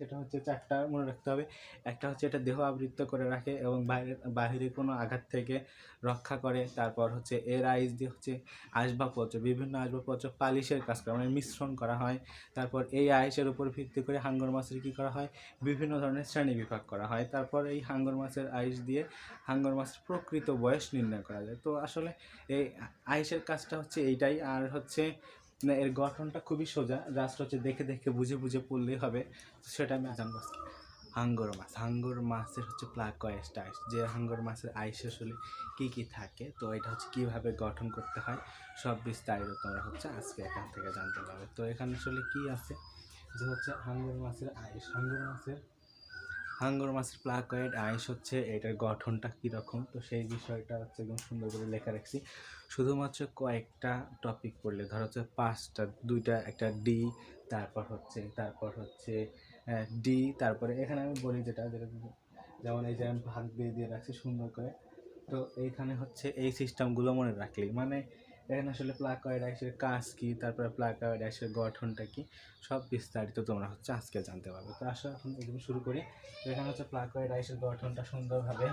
সেটা হচ্ছে চারটা মনে রাখতে হবে। একটা হচ্ছে এটা দেহ আবৃত্ত করে রাখে এবং বাইরে, বাহিরে কোনো আঘাত থেকে রক্ষা করে। তারপর হচ্ছে এর আইস দিয়ে হচ্ছে আসবাবপত্র, বিভিন্ন আসবাবপত্র পালিশের কাজ করে মানে মিশ্রণ করা হয়। তারপর এই আইসের উপর ভিত্তি করে হাঙ্গর মাছের কী করা হয়? বিভিন্ন ধরনের শ্রেণি বিভাগ করা হয়। তারপর এই হাঙ্গর মাছের আইস দিয়ে হাঙ্গর মাছের প্রকৃত বয়স নির্ণয় করা যায়। তো আসলে এই আইসের কাজটা হচ্ছে এইটাই। আর হচ্ছে না, এর গঠনটা খুবই সোজা জাস্ট হচ্ছে দেখে দেখে বুঝে বুঝে পড়লেই হবে সেটা আমি আজকে। হাঙ্গর মাছ, হাঙ্গর মাছের হচ্ছে প্লাকয়েস্ট আইস যে হাঙ্গর মাছের আইস আসলে কী কী থাকে, তো এটা হচ্ছে কীভাবে গঠন করতে হয়, সব বিস্তারিত তোমরা হচ্ছে আজকে এখান থেকে জানতে পারবে তো এখানে আসলে কী আছে যে হচ্ছে হাঙ্গর মাছের আইস, হাঙ্গর মাছের হাঙ্গর মাছের প্লাকয়েড আইস হচ্ছে এটার গঠনটা কীরকম? তো সেই বিষয়টা হচ্ছে একদম সুন্দর করে লেখা রাখছি। শুধুমাত্র কয়েকটা টপিক পড়লে, ধর হচ্ছে পাঁচটা, দুইটা, একটা ডি তারপর হচ্ছে তারপর হচ্ছে ডি তারপরে এখানে আমি বলি যেটা যেটা যেমন এই যে আমি ভাগ দিয়ে দিয়ে রাখছি সুন্দর করে। তো এইখানে হচ্ছে এই সিস্টেমগুলো মনে রাখলেই মানে এখানে আসলে প্লাকয়েড আইসের কাজ কী, তারপরে প্লাকয়েড আইসের গঠনটা কী, সব বিস্তারিত তোমরা হচ্ছে আজকে জানতে পারবে। তো আসলে এখন একদম শুরু করি। এখানে হচ্ছে প্লাকয়েড আইসের গঠনটা সুন্দরভাবে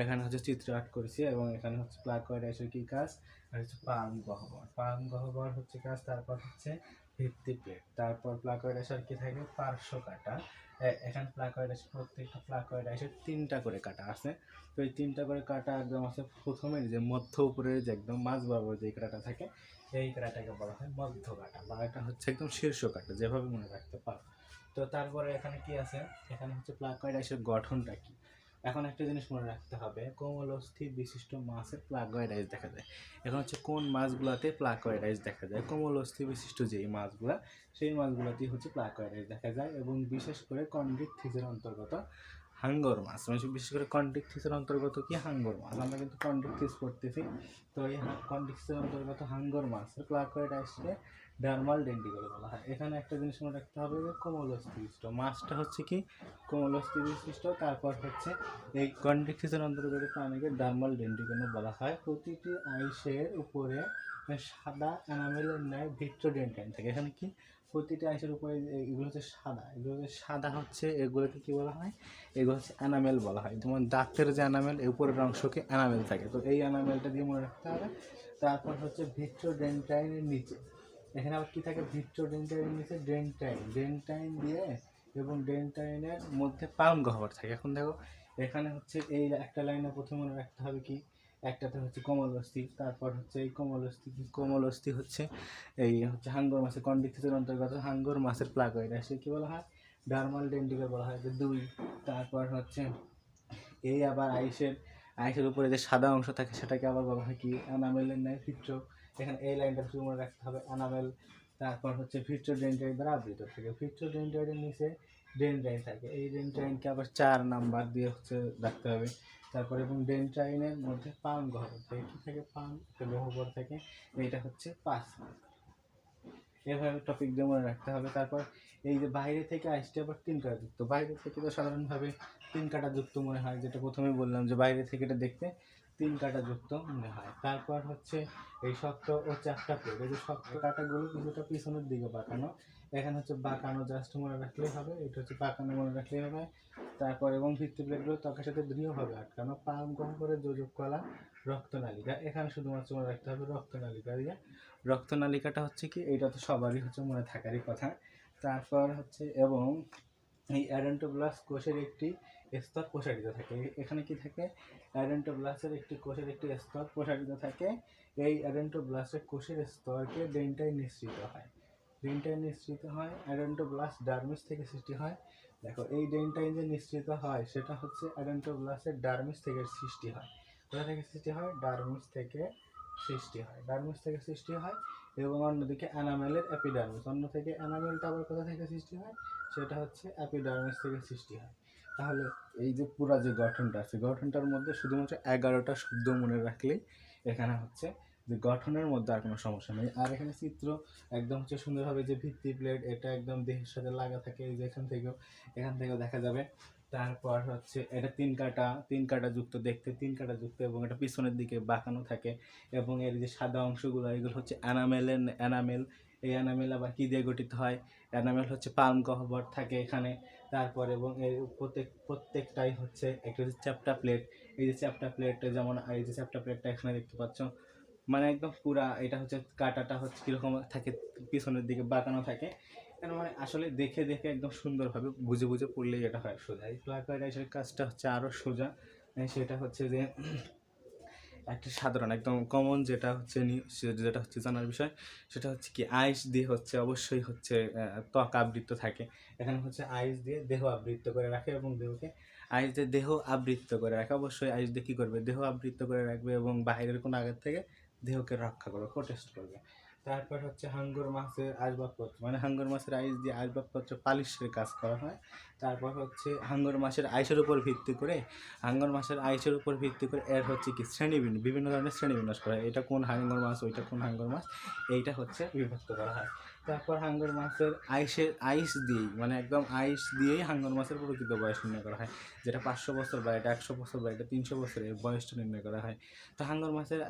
এখানে হচ্ছে চিত্র আর্ট করেছি এবং এখানে হচ্ছে প্লাকয়েড আইসের কী কাজ, আর হচ্ছে পাম গহ্বর। পাম গহ্বর হচ্ছে কাজ, তারপর হচ্ছে ভিত্তি প্লেট, তারপর প্লাকয়েড আইসের কী থাকে, পার্শ্ব কাটা। এখানে ফ্লাকয়েড আছে, প্রত্যেকটা ফ্লাকয়েড আছে, তিনটা করে কাটা আছে। তো এই তিনটা করে কাটা একদম আছে প্রথমে যে মধ্য উপরের যে একদম মাঝ বরাবর যে কাটা থাকে এই কাটাটাকে বলা হয় মধ্য কাটা বা এটা হচ্ছে একদম শীর্ষ কাটা, যেভাবে মনে রাখতে পারো। তো তারপরে এখানে কি আছে? এখানে হচ্ছে প্লাকয়েড আইসের গঠনটা কি? এখন একটা জিনিস মনে রাখতে হবে কোমল অস্থি বিশিষ্ট মাছের প্লাকয়েড আইস দেখা যায়। এখন হচ্ছে কোন মাছগুলোতে প্লাকয়েড আইস দেখা যায়? কোমল অস্থি বিশিষ্ট যেই মাছগুলা, সেই মাছগুলোতেই হচ্ছে প্লাকয়েড আইস দেখা যায় এবং বিশেষ করে কন্ডিক থিসের অন্তর্গত হাঙ্গর মাছ। মানে বিশেষ করে কন্ডিক থিসের অন্তর্গত কি? হাঙ্গর মাছ। আমরা কিন্তু কন্ডিক থিস করতেছি তো এই কন্ডিক থিসের অন্তর্গত হাঙ্গর মাছের প্লাকয়েড ডার্মাল ডেন্টিকল বলা হয়। এখানে একটা জিনিস মনে রাখতে হবে যে কোমল অস্থি বিশিষ্ট মাছটা হচ্ছে কি? কোমল অস্থি বিশিষ্ট তারপর হচ্ছে এই কন্ডিক্সিসের অন্তর্গত প্রাণীকে ডার্মাল ডেন্টিকনও বলা হয়? প্রতিটি আইসের উপরে সাদা এনামেলের ন্যায় ভিট্রোডেন্টাইন থাকে। এখানে কি? প্রতিটি আইসের উপরে এগুলো হচ্ছে সাদা। এগুলো হচ্ছে সাদা হচ্ছে, এগুলোকে কী বলা হয়? এগুলো হচ্ছে অ্যানামেল বলা হয়। যেমন দাঁতের যে অ্যানামেল উপরের অংশকে অ্যানামেল থাকে। তো এই অ্যানামেলটা দিয়ে মনে রাখতে হবে। তারপর হচ্ছে ভিট্রোডেন্টাইনের নিচে। এখানে আবার কি থাকে? ভিট্রোডেন্টাইনের নিচে ডেন্টাইন। ডেন্টাইন দিয়ে এবং ডেন্টাইনের মধ্যে পাম গহ্বর থাকে। এখন দেখো, এখানে হচ্ছে এই একটা লাইনে প্রথমে মনে রাখতে হবে কি? একটাতে হচ্ছে কোমল অস্থি তারপর হচ্ছে এই কোমল অস্থি কোমল অস্থি হচ্ছে এই হচ্ছে হাঙ্গর মাছের কন্ডিক্সের অন্তর্গত হাঙ্গর মাছের প্লাগয়েড। আসে কি বলা হয়? ডার্মাল ডেন্টিকে বলা হয়। যে দুই, তারপর হচ্ছে এই আবার আইসের আইসের উপরে যে সাদা অংশ থাকে, সেটাকে আবার বলা হয় কি? অ্যানামেলের ন্যায় ভিট্র এখানে এই লাইনটা শুধু মনে রাখতে হবে অ্যানামেল তারপর হচ্ছে ভিট্রো ডেন্টাইন দ্বারা আবৃত থাকে। ভিট্রো ডেন্টাইনের নিচে ডেন্টাইন থাকে। এই ডেন্টাইনকে আবার চার নাম্বার দিয়ে হচ্ছে রাখতে হবে। তারপর এবং ডেন্টাইনের মধ্যে পান ঘর থাকে। কি থাকে? পান, একটা গহ্বর থাকে। এইটা হচ্ছে পাঁচ এভাবে টপিক দিয়ে মনে রাখতে হবে। তারপর এই যে বাইরে থেকে আসছে আবার তিন কাটা যুক্ত। বাইরে থেকে তো সাধারণভাবে তিন কাটা যুক্ত মনে হয়, যেটা প্রথমে বললাম যে বাইরে থেকে এটা দেখতে তিন কাটা যুক্ত মনে হয়। তারপর হচ্ছে এই শক্ত ও চারটা প্লেট এই যে শক্ত কাটাগুলো কিছুটা পিছনের দিকে বাঁকানো এখানে হচ্ছে বাঁকানো জাস্ট মনে রাখলেই হবে, এটা হচ্ছে বাঁকানো মনে রাখলেই হবে। তারপর এবং ভিত্তি প্লেটগুলো ত্বকের সাথে দৃঢ়ভাবে আটকানো পাম গ্রহণ করে যোজক কলা, রক্তনালিকা। এখানে শুধুমাত্র মনে রাখতে হবে রক্তনালিকা দিয়ে। রক্তনালিকাটা হচ্ছে কি, এটা তো সবারই হচ্ছে মনে থাকারই কথা। তারপর হচ্ছে এবং এই অ্যাডেন্টোব্লাস কোষের একটি স্তর প্রসারিত থাকে। এখানে কি থাকে? অ্যাডেন্টোব্লাসের একটি কোষের একটি স্তর প্রসারিত থাকে। এই অ্যাডেন্টোব্লাসের কোষের স্তরকে ডেন্টাই নিঃসৃত হয়। ডেন্টাই নিঃসৃত হয় অ্যাডেন্টোব্লাস ডার্মিস থেকে সৃষ্টি হয়। দেখো, এই ডেন্টাইন যে নিঃসৃত হয়, সেটা হচ্ছে অ্যাডেন্টোব্লাসের ডার্মিস থেকে সৃষ্টি হয়। কোথা থেকে সৃষ্টি হয়? ডার্মিস থেকে সৃষ্টি হয় ডার্মিস থেকে সৃষ্টি হয় এবং অন্যদিকে অ্যানামেলের অ্যাপিডার্মিস অন্য থেকে অ্যানামেলটা আবার কোথা থেকে সৃষ্টি হয়? সেটা হচ্ছে অ্যাপিডার্মিস থেকে সৃষ্টি হয়। তাহলে এই যে পুরা যে গঠনটা আছে, গঠনটার মধ্যে শুধুমাত্র এগারোটা শব্দ মনে রাখলেই এখানে হচ্ছে যে গঠনের মধ্যে আর কোনো সমস্যা নেই। আর এখানে চিত্র একদম হচ্ছে সুন্দরভাবে যে ভিত্তি প্লেট এটা একদম দেহের সাথে লাগা থাকে, এই যে এখান থেকেও এখান থেকেও দেখা যাবে। তারপর হচ্ছে এটা তিন কাটা তিন কাটা যুক্ত দেখতে, তিন কাটা যুক্ত এবং এটা পিছনের দিকে বাঁকানো থাকে এবং এর যে সাদা অংশগুলো, এগুলো হচ্ছে অ্যানামেলের অ্যানামেল এই অ্যানামেল আবার কী দিয়ে গঠিত হয়? অ্যানামেল হচ্ছে পালম গহ্বর থাকে এখানে। তারপর এবং এর প্রত্যেক, প্রত্যেকটাই হচ্ছে একটা হচ্ছে চ্যাপ্টা প্লেট। এই যে চ্যাপ্টা প্লেটটা যেমন, এই যে চ্যাপ্টা প্লেটটা এখানে দেখতে পাচ্ছ মানে একদম পুরা এটা হচ্ছে কাটাটা হচ্ছে কীরকম থাকে, পিছনের দিকে বাঁকানো থাকে। কেন মানে আসলে দেখে দেখে একদম সুন্দরভাবে বুঝে বুঝে পড়লেই এটা হয় সোজা। এই প্লাকার এসের কাজটা হচ্ছে আরও সোজা। সেটা হচ্ছে যে, একটা সাধারণ একদম কমন যেটা হচ্ছে যেটা হচ্ছে জানার বিষয়, সেটা হচ্ছে কি আইস দিয়ে হচ্ছে অবশ্যই হচ্ছে ত্বক আবৃত্ত থাকে। এখানে হচ্ছে আইস দিয়ে দেহ আবৃত্ত করে রাখে এবং দেহকে আইস দিয়ে দেহ আবৃত্ত করে রাখে। অবশ্যই আইস দিয়ে কী করবে? দেহ আবৃত্ত করে রাখবে এবং বাইরের কোনো আগের থেকে দেহকে রক্ষা করবে প্রোটেস্ট করবে। তারপর হচ্ছে হাঙ্গর মাছের আসবাবপত্র মানে হাঙ্গর মাছের আইস দিয়ে আসবাবপত্র পালিশের কাজ করা হয়। তারপর হচ্ছে হাঙ্গর মাছের আইসের উপর ভিত্তি করে, হাঙ্গর মাছের আইসের উপর ভিত্তি করে এর হচ্ছে কি শ্রেণীবিন্যাস বিভিন্ন ধরনের শ্রেণীবিন্যাস করা হয়। এটা কোন হাঙ্গর মাছ, ওইটা কোন হাঙ্গর মাছ, এইটা হচ্ছে বিভক্ত করা হয়। তারপর হাঙ্গর মাছের আইসের আইস দিয়েই মানে একদম আইস দিয়েই হাঙ্গর মাছের প্রকৃত বয়স নির্ণয় করা হয়। যেটা পাঁচশো বছর বা এটা একশো বছর বা এটা তিনশো বছরের বয়সটা নির্ণয় করা হয়। তো হাঙ্গর মাছের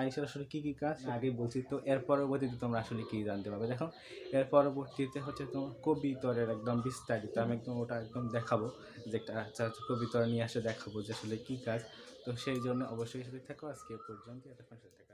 আইসের আসলে কী কী কাজ? আগে বলছি তো এর পরবর্তীতে তোমরা আসলে কী জানতে পারবে? দেখো এর পরবর্তীতে হচ্ছে তোমার কবিতরের একদম বিস্তারিত আমি একদম ওটা একদম দেখাবো। যে একটা আচ্ছা আচ্ছা কবিতর নিয়ে আসে দেখাবো যে আসলে কী কাজ। তো সেই জন্য অবশ্যই সাথে থাকো। আজকে পর্যন্ত এতক্ষণ সাথে থাকো।